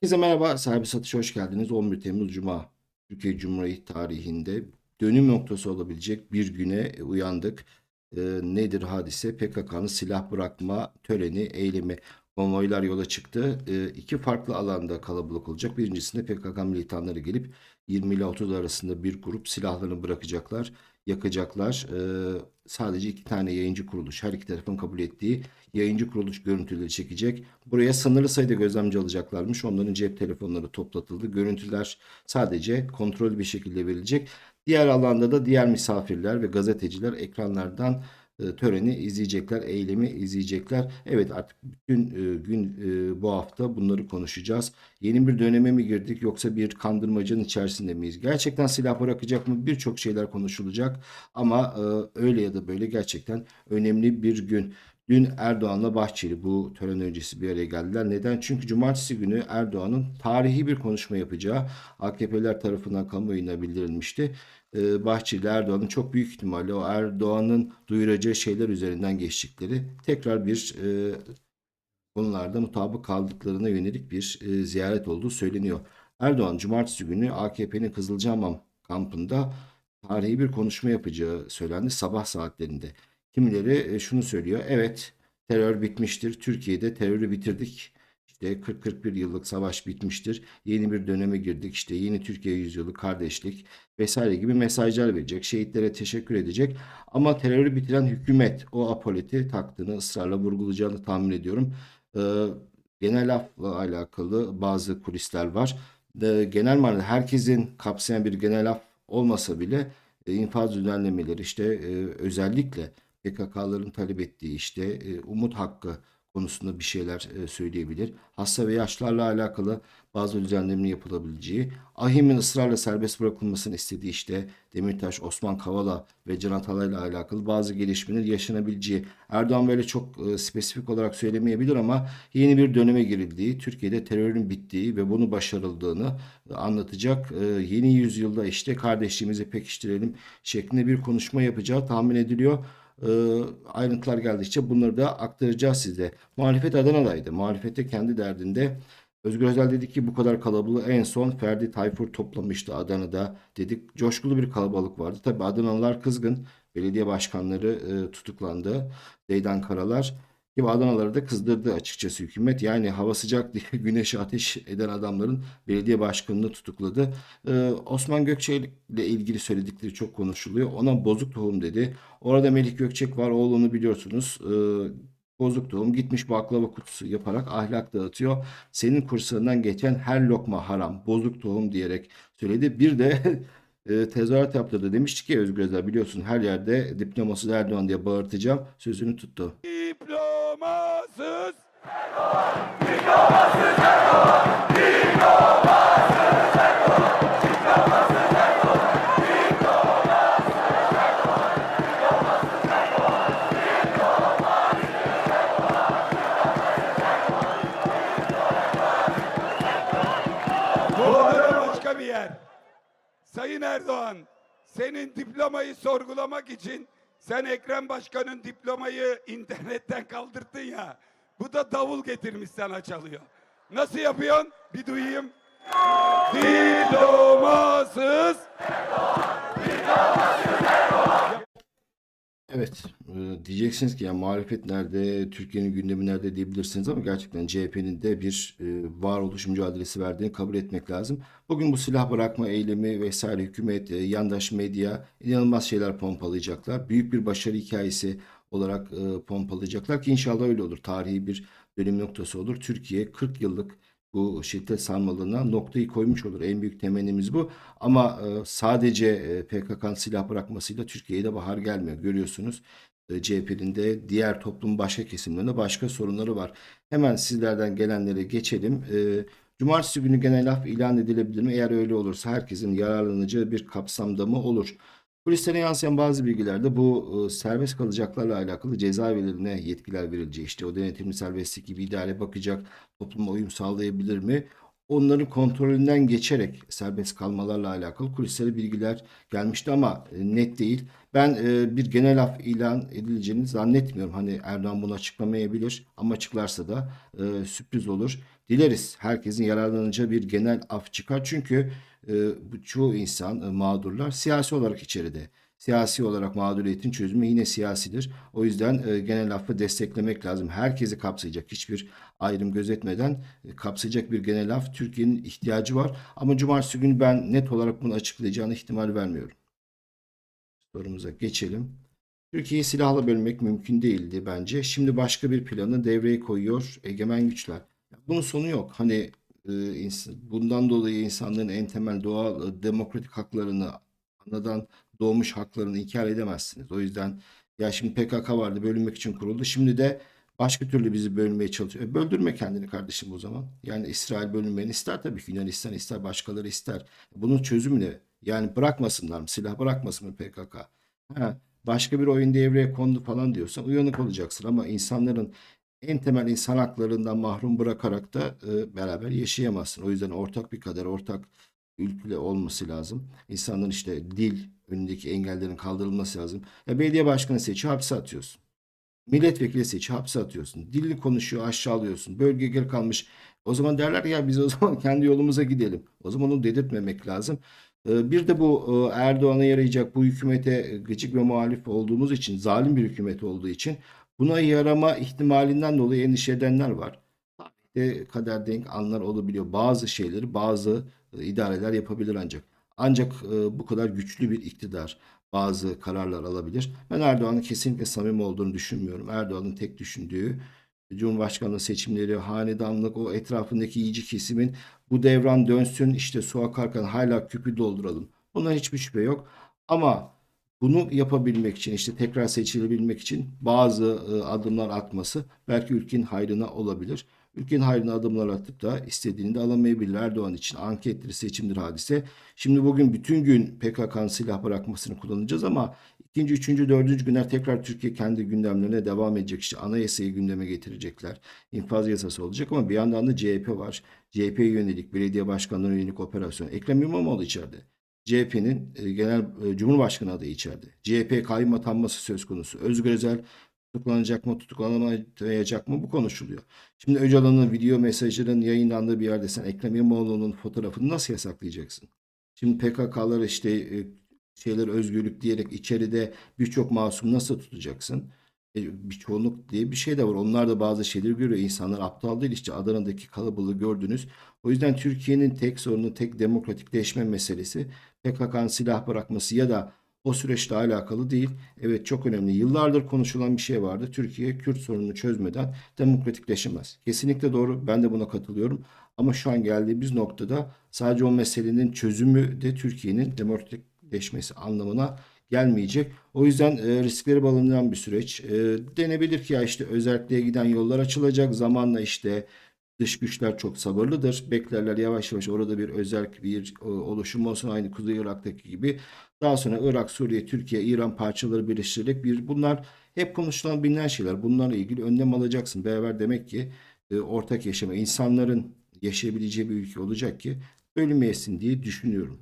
Herkese merhaba, Serbest Satış'a hoş geldiniz. 11 Temmuz Cuma, Türkiye Cumhuriyeti tarihinde dönüm noktası olabilecek bir güne uyandık. Ee, nedir hadise? PKK'nın silah bırakma töreni, eylemi. Konvoylar yola çıktı. Ee, iki farklı alanda kalabalık olacak. Birincisinde PKK militanları gelip 20 ile 30 arasında bir grup silahlarını bırakacaklar, yakacaklar. Ee, sadece iki tane yayıncı kuruluş, her iki tarafın kabul ettiği yayıncı kuruluş görüntüleri çekecek. Buraya sınırlı sayıda gözlemci alacaklarmış. Onların cep telefonları toplatıldı. Görüntüler sadece kontrollü bir şekilde verilecek. Diğer alanda da diğer misafirler ve gazeteciler ekranlardan töreni izleyecekler, eylemi izleyecekler. Evet artık bütün e, gün e, bu hafta bunları konuşacağız. Yeni bir döneme mi girdik yoksa bir kandırmacanın içerisinde miyiz? Gerçekten silah bırakacak mı? Birçok şeyler konuşulacak ama e, öyle ya da böyle gerçekten önemli bir gün. Dün Erdoğan'la Bahçeli bu tören öncesi bir araya geldiler. Neden? Çünkü cumartesi günü Erdoğan'ın tarihi bir konuşma yapacağı AKP'ler tarafından kamuoyuna bildirilmişti. Ee, Bahçeli Erdoğan'ın çok büyük ihtimalle o Erdoğan'ın duyuracağı şeyler üzerinden geçtikleri tekrar bir e, konularda mutabık kaldıklarına yönelik bir e, ziyaret olduğu söyleniyor. Erdoğan cumartesi günü AKP'nin Kızılcahamam kampında tarihi bir konuşma yapacağı söylendi sabah saatlerinde. Kimileri e, şunu söylüyor. Evet terör bitmiştir. Türkiye'de terörü bitirdik. İşte 40-41 yıllık savaş bitmiştir. Yeni bir döneme girdik. İşte yeni Türkiye yüzyılı kardeşlik vesaire gibi mesajlar verecek. Şehitlere teşekkür edecek. Ama terörü bitiren hükümet o apoleti taktığını ısrarla vurgulayacağını tahmin ediyorum. Ee, genel afla alakalı bazı kulisler var. Ee, genel manada herkesin kapsayan bir genel af olmasa bile e, infaz düzenlemeleri işte e, özellikle PKK'ların talep ettiği işte e, umut hakkı konusunda bir şeyler e, söyleyebilir. Hasta ve yaşlarla alakalı bazı düzenlemenin yapılabileceği, AHİM'in ısrarla serbest bırakılmasını istediği işte Demirtaş, Osman Kavala ve Can Atalay'la alakalı bazı gelişmeler yaşanabileceği. Erdoğan böyle çok e, spesifik olarak söylemeyebilir ama yeni bir döneme girildiği, Türkiye'de terörün bittiği ve bunu başarıldığını anlatacak. E, yeni yüzyılda işte kardeşliğimizi pekiştirelim şeklinde bir konuşma yapacağı tahmin ediliyor e, ayrıntılar geldikçe bunları da aktaracağız size. Muhalefet Adana'daydı. Muhalefette kendi derdinde Özgür Özel dedi ki bu kadar kalabalığı en son Ferdi Tayfur toplamıştı Adana'da dedik. Coşkulu bir kalabalık vardı. Tabi Adanalılar kızgın. Belediye başkanları e, tutuklandı. Zeydan Karalar gibi Adanaları da kızdırdı açıkçası hükümet. Yani hava sıcak diye güneşe ateş eden adamların belediye başkanını tutukladı. Ee, Osman Gökçe ile ilgili söyledikleri çok konuşuluyor. Ona bozuk tohum dedi. Orada Melih Gökçek var oğlunu biliyorsunuz. Ee, bozuk tohum gitmiş baklava kutusu yaparak ahlak dağıtıyor. Senin kurslarından geçen her lokma haram, bozuk tohum diyerek söyledi. Bir de e, tezahürat yaptırdı. Demişti ki Özgür Özel biliyorsun her yerde diplomasız Erdoğan diye bağırtacağım. Sözünü tuttu. Bu odada başka bir yer. Sayın Erdoğan, senin diplomayı sorgulamak için sen Ekrem Başkan'ın diplomayı internetten kaldırttın ya. Bu da davul getirmiş sana çalıyor. Nasıl yapıyorsun? Bir duyayım. Diplomasız. Evet, e, diyeceksiniz ki ya muhalefet nerede, Türkiye'nin gündemi nerede diyebilirsiniz ama gerçekten CHP'nin de bir e, varoluş mücadelesi verdiğini kabul etmek lazım. Bugün bu silah bırakma eylemi vesaire hükümet, e, yandaş medya inanılmaz şeyler pompalayacaklar. Büyük bir başarı hikayesi olarak e, pompalayacaklar ki inşallah öyle olur. Tarihi bir dönüm noktası olur. Türkiye 40 yıllık bu şiddet sarmalına noktayı koymuş olur. En büyük temennimiz bu. Ama e, sadece e, PKK'nın silah bırakmasıyla Türkiye'ye de bahar gelmiyor. Görüyorsunuz e, CHP'nin de diğer toplum başka kesimlerinde başka sorunları var. Hemen sizlerden gelenlere geçelim. E, Cumartesi günü genel af ilan edilebilir mi? Eğer öyle olursa herkesin yararlanacağı bir kapsamda mı olur? Kulislere yansıyan bazı bilgilerde bu e, serbest kalacaklarla alakalı cezaevlerine yetkiler verileceği işte o denetimli serbestlik gibi idare bakacak topluma uyum sağlayabilir mi? Onların kontrolünden geçerek serbest kalmalarla alakalı kulislere bilgiler gelmişti ama e, net değil. Ben e, bir genel af ilan edileceğini zannetmiyorum. Hani Erdoğan bunu açıklamayabilir ama açıklarsa da e, sürpriz olur. Dileriz herkesin yararlanacağı bir genel af çıkar. Çünkü bu çoğu insan, mağdurlar siyasi olarak içeride. Siyasi olarak mağduriyetin çözümü yine siyasidir. O yüzden e, genel affı desteklemek lazım. Herkesi kapsayacak, hiçbir ayrım gözetmeden e, kapsayacak bir genel af Türkiye'nin ihtiyacı var. Ama cumartesi günü ben net olarak bunu açıklayacağını ihtimal vermiyorum. Sorumuza geçelim. Türkiye'yi silahla bölmek mümkün değildi bence. Şimdi başka bir planı devreye koyuyor egemen güçler. Bunun sonu yok. Hani e, bundan dolayı insanların en temel doğal e, demokratik haklarını anadan doğmuş haklarını inkar edemezsiniz. O yüzden ya şimdi PKK vardı bölünmek için kuruldu. Şimdi de başka türlü bizi bölmeye çalışıyor. E, böldürme kendini kardeşim o zaman. Yani İsrail bölünmeni ister tabii ki Yunanistan ister başkaları ister. Bunun çözümü ne? Yani bırakmasınlar mı? Silah bırakmasın mı PKK? Ha, başka bir oyun devreye kondu falan diyorsan uyanık olacaksın ama insanların en temel insan haklarından mahrum bırakarak da e, beraber yaşayamazsın. O yüzden ortak bir kader, ortak ülke olması lazım. İnsanların işte dil önündeki engellerin kaldırılması lazım. Ya belediye başkanı seçiyor, hapse atıyorsun. Milletvekili seçiyor, hapse atıyorsun. Dilli konuşuyor, aşağılıyorsun. Bölge geri kalmış. O zaman derler ya biz o zaman kendi yolumuza gidelim. O zaman onu dedirtmemek lazım. Ee, Bir de bu e, Erdoğan'a yarayacak bu hükümete gıcık ve muhalif olduğumuz için, zalim bir hükümet olduğu için buna yarama ihtimalinden dolayı endişe edenler var. Tarihte kader denk anlar olabiliyor. Bazı şeyleri bazı e, idareler yapabilir ancak. Ancak e, bu kadar güçlü bir iktidar bazı kararlar alabilir. Ben Erdoğan'ın kesinlikle samimi olduğunu düşünmüyorum. Erdoğan'ın tek düşündüğü Cumhurbaşkanlığı seçimleri, hanedanlık, o etrafındaki yiyici kesimin bu devran dönsün işte su akarken hala küpü dolduralım. Buna hiçbir şüphe yok. Ama bunu yapabilmek için işte tekrar seçilebilmek için bazı e, adımlar atması belki ülkenin hayrına olabilir. Ülkenin hayrına adımlar atıp da istediğini de alamayabilir. Erdoğan için ankettir, seçimdir hadise. Şimdi bugün bütün gün PKK'nın silah bırakmasını kullanacağız ama ikinci, üçüncü, dördüncü günler tekrar Türkiye kendi gündemlerine devam edecek. İşte anayasayı gündeme getirecekler. İnfaz yasası olacak ama bir yandan da CHP var. CHP'ye yönelik, belediye başkanlarına yönelik operasyon. Ekrem İmamoğlu içeride. CHP'nin e, genel e, Cumhurbaşkanı adayı içeride. CHP kayyum atanması söz konusu. Özgür Özel tutuklanacak mı, tutuklanamayacak mı bu konuşuluyor. Şimdi Öcalan'ın video mesajının yayınlandığı bir yerde sen Ekrem İmamoğlu'nun fotoğrafını nasıl yasaklayacaksın? Şimdi PKK'lar işte e, şeyler özgürlük diyerek içeride birçok masum nasıl tutacaksın? E, bir çoğunluk diye bir şey de var. Onlar da bazı şeyleri görüyor. İnsanlar aptal değil. İşte Adana'daki kalabalığı gördünüz. O yüzden Türkiye'nin tek sorunu, tek demokratikleşme meselesi PKK'nın silah bırakması ya da o süreçle alakalı değil. Evet çok önemli. Yıllardır konuşulan bir şey vardı. Türkiye Kürt sorununu çözmeden demokratikleşemez. Kesinlikle doğru. Ben de buna katılıyorum. Ama şu an geldiğimiz noktada sadece o meselenin çözümü de Türkiye'nin demokratikleşmesi anlamına gelmeyecek. O yüzden e, riskleri barındıran bir süreç. E, denebilir ki ya işte özelliğe giden yollar açılacak. Zamanla işte dış güçler çok sabırlıdır. Beklerler yavaş yavaş orada bir özel bir e, oluşum olsun aynı Kuzey Irak'taki gibi. Daha sonra Irak, Suriye, Türkiye, İran parçaları birleştirerek bir bunlar hep konuşulan bilinen şeyler. Bunlarla ilgili önlem alacaksın. Beraber demek ki e, ortak yaşama, insanların yaşayabileceği bir ülke olacak ki bölünmeyesin diye düşünüyorum.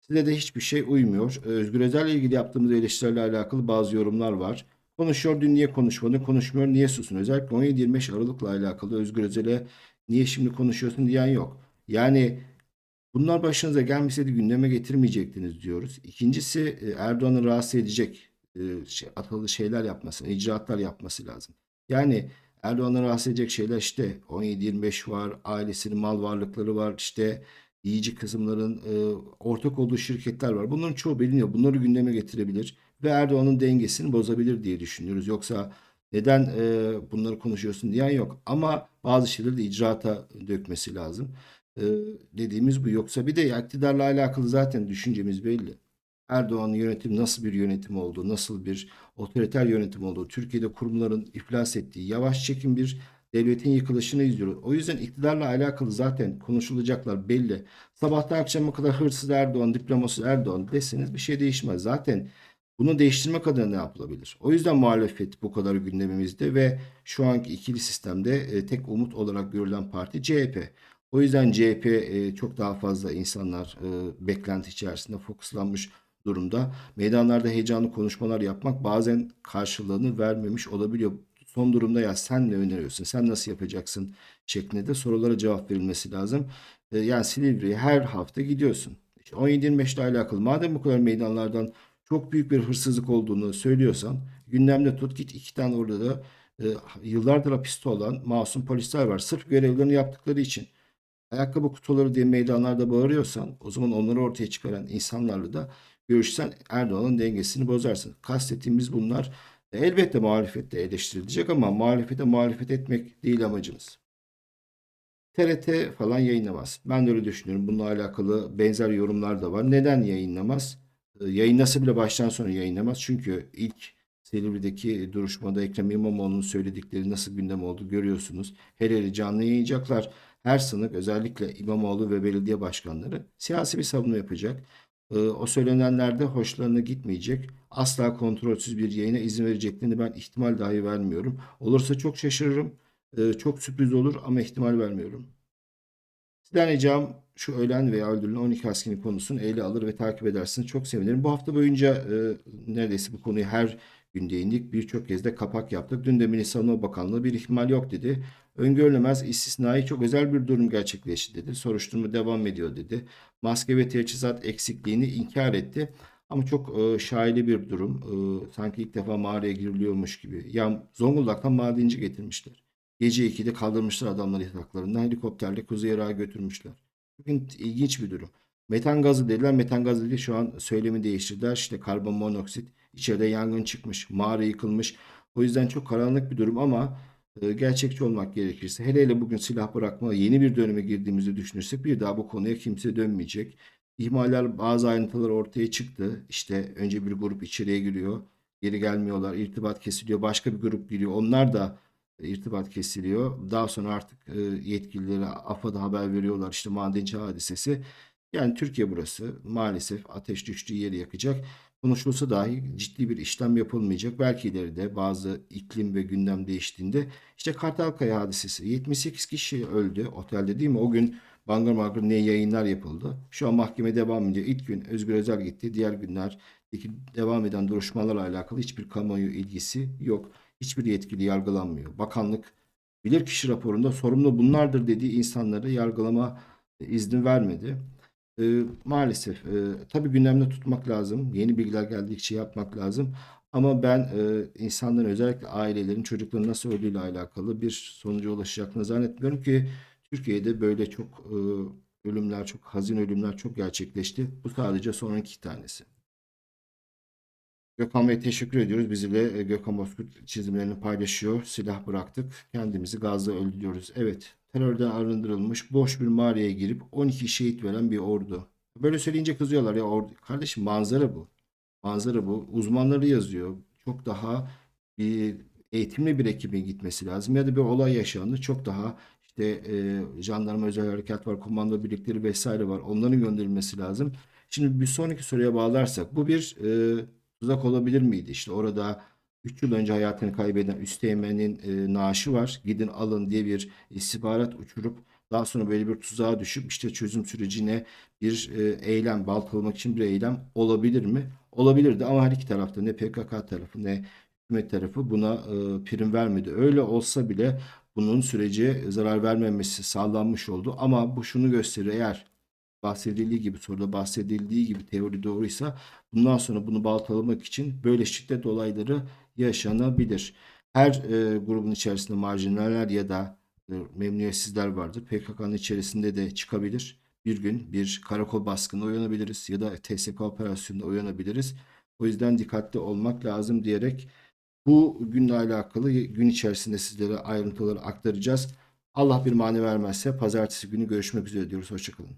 Size de hiçbir şey uymuyor. Özgür Özel'le ilgili yaptığımız eleştirilerle alakalı bazı yorumlar var. Konuşuyor dün niye konuşmadın? Konuşmuyor niye susun? Özellikle 17-25 Aralık'la alakalı Özgür Özel'e niye şimdi konuşuyorsun diyen yok. Yani bunlar başınıza gelmeseydi gündeme getirmeyecektiniz diyoruz. İkincisi e, Erdoğan'ı rahatsız edecek e, şey, atalı şeyler yapması, icraatlar yapması lazım. Yani Erdoğan'ı rahatsız edecek şeyler işte 17-25 var, ailesinin mal varlıkları var, işte yiyici kısımların e, ortak olduğu şirketler var. Bunların çoğu biliniyor. Bunları gündeme getirebilir ve Erdoğan'ın dengesini bozabilir diye düşünüyoruz. Yoksa neden e, bunları konuşuyorsun diyen yok. Ama bazı şeyleri de icraata dökmesi lazım. E, dediğimiz bu. Yoksa bir de iktidarla alakalı zaten düşüncemiz belli. Erdoğan'ın yönetimi nasıl bir yönetim olduğu, nasıl bir otoriter yönetim olduğu, Türkiye'de kurumların iflas ettiği, yavaş çekim bir devletin yıkılışını izliyoruz. O yüzden iktidarla alakalı zaten konuşulacaklar belli. Sabahtan akşama kadar hırsız Erdoğan, diplomasız Erdoğan deseniz bir şey değişmez. Zaten bunu değiştirmek adına ne yapılabilir? O yüzden muhalefet bu kadar gündemimizde ve şu anki ikili sistemde e, tek umut olarak görülen parti CHP. O yüzden CHP e, çok daha fazla insanlar e, beklenti içerisinde fokuslanmış durumda. Meydanlarda heyecanlı konuşmalar yapmak bazen karşılığını vermemiş olabiliyor. Son durumda ya sen ne öneriyorsun, sen nasıl yapacaksın şeklinde de sorulara cevap verilmesi lazım. E, yani Silivri'ye her hafta gidiyorsun. İşte 17-25 ile alakalı madem bu kadar meydanlardan çok büyük bir hırsızlık olduğunu söylüyorsan gündemde tut git iki tane orada da e, yıllardır hapiste olan masum polisler var. Sırf görevlerini yaptıkları için ayakkabı kutuları diye meydanlarda bağırıyorsan o zaman onları ortaya çıkaran insanlarla da görüşsen Erdoğan'ın dengesini bozarsın. Kastettiğimiz bunlar e, elbette muhalefette eleştirilecek ama muhalefete muhalefet etmek değil amacımız. TRT falan yayınlamaz. Ben de öyle düşünüyorum. Bununla alakalı benzer yorumlar da var. Neden yayınlamaz? E, Yayınlasa bile baştan sona yayınlamaz. Çünkü ilk Silivri'deki duruşmada Ekrem İmamoğlu'nun söyledikleri nasıl gündem oldu görüyorsunuz. Her yeri canlı yayınlayacaklar. Her sınıf özellikle İmamoğlu ve belediye başkanları siyasi bir savunma yapacak. E, O söylenenler de hoşlarına gitmeyecek. Asla kontrolsüz bir yayına izin vereceklerini ben ihtimal dahi vermiyorum. Olursa çok şaşırırım. E, Çok sürpriz olur ama ihtimal vermiyorum. Sizden ricam şu ölen veya öldürülen 12 askerin konusunu ele alır ve takip edersiniz. Çok sevinirim. Bu hafta boyunca e, neredeyse bu konuyu her gün değindik. Birçok kez de kapak yaptık. Dün de Milli Savunma Bakanlığı bir ihtimal yok dedi. Öngörülemez, istisnai çok özel bir durum gerçekleşti dedi. Soruşturma devam ediyor dedi. Maske ve teçhizat eksikliğini inkar etti. Ama çok e, şaibeli bir durum. E, sanki ilk defa mağaraya giriliyormuş gibi. Ya Zonguldak'tan madenci getirmişler. Gece 2'de kaldırmışlar adamları yataklarından. Helikopterle Kuzey Irak'a götürmüşler. Bugün ilginç bir durum. Metan gazı dediler. Metan gazı değil şu an söylemi değiştirdiler. İşte karbon monoksit. İçeride yangın çıkmış. Mağara yıkılmış. O yüzden çok karanlık bir durum ama e, gerçekçi olmak gerekirse hele hele bugün silah bırakma yeni bir döneme girdiğimizi düşünürsek bir daha bu konuya kimse dönmeyecek. İhmaller bazı ayrıntılar ortaya çıktı. İşte önce bir grup içeriye giriyor. Geri gelmiyorlar. irtibat kesiliyor. Başka bir grup giriyor. Onlar da irtibat kesiliyor. Daha sonra artık e, yetkililere AFAD'a haber veriyorlar. İşte madenci hadisesi. Yani Türkiye burası maalesef ateş düştüğü yeri yakacak. Konuşulsa dahi ciddi bir işlem yapılmayacak. Belki ileride bazı iklim ve gündem değiştiğinde işte Kartalkaya hadisesi 78 kişi öldü otelde değil mi? O gün bangır bangır ne yayınlar yapıldı. Şu an mahkeme devam ediyor. İlk gün Özgür Özel gitti. Diğer günler devam eden duruşmalarla alakalı hiçbir kamuoyu ilgisi yok. Hiçbir yetkili yargılanmıyor. Bakanlık bilirkişi raporunda sorumlu bunlardır dediği insanları yargılama izni vermedi. E, maalesef e, tabii gündemde tutmak lazım. Yeni bilgiler geldikçe yapmak lazım. Ama ben e, insanların özellikle ailelerin çocukların nasıl öldüğüyle alakalı bir sonuca ulaşacaklarını zannetmiyorum ki Türkiye'de böyle çok e, ölümler, çok hazin ölümler çok gerçekleşti. Bu sadece son iki tanesi. Gökhan Bey teşekkür ediyoruz. Bizimle e, Gökhan Bozkurt çizimlerini paylaşıyor. Silah bıraktık. Kendimizi gazla öldürüyoruz. Evet. Terörden arındırılmış boş bir mağaraya girip 12 şehit veren bir ordu. Böyle söyleyince kızıyorlar ya ordu. Kardeşim manzara bu. Manzara bu. Uzmanları yazıyor. Çok daha bir eğitimli bir ekibin gitmesi lazım. Ya da bir olay yaşandı. Çok daha işte e, jandarma özel harekat var, komando birlikleri vesaire var. Onların gönderilmesi lazım. Şimdi bir sonraki soruya bağlarsak bu bir e, tuzak olabilir miydi? İşte orada 3 yıl önce hayatını kaybeden Üsteğmen'in e, naaşı var. Gidin alın diye bir istihbarat uçurup daha sonra böyle bir tuzağa düşüp işte çözüm sürecine bir e, eylem, baltalamak için bir eylem olabilir mi? Olabilirdi ama her iki tarafta ne PKK tarafı ne hükümet tarafı buna e, prim vermedi. Öyle olsa bile bunun sürece zarar vermemesi sağlanmış oldu. Ama bu şunu gösteriyor eğer bahsedildiği gibi soruda bahsedildiği gibi teori doğruysa bundan sonra bunu baltalamak için böyle şiddet olayları yaşanabilir. Her e, grubun içerisinde marjinaller ya da e, memnuniyetsizler vardır. PKK'nın içerisinde de çıkabilir. Bir gün bir karakol baskını uyanabiliriz ya da TSK operasyonunda uyanabiliriz. O yüzden dikkatli olmak lazım diyerek bu günle alakalı gün içerisinde sizlere ayrıntıları aktaracağız. Allah bir mani vermezse pazartesi günü görüşmek üzere diyoruz. Hoşçakalın.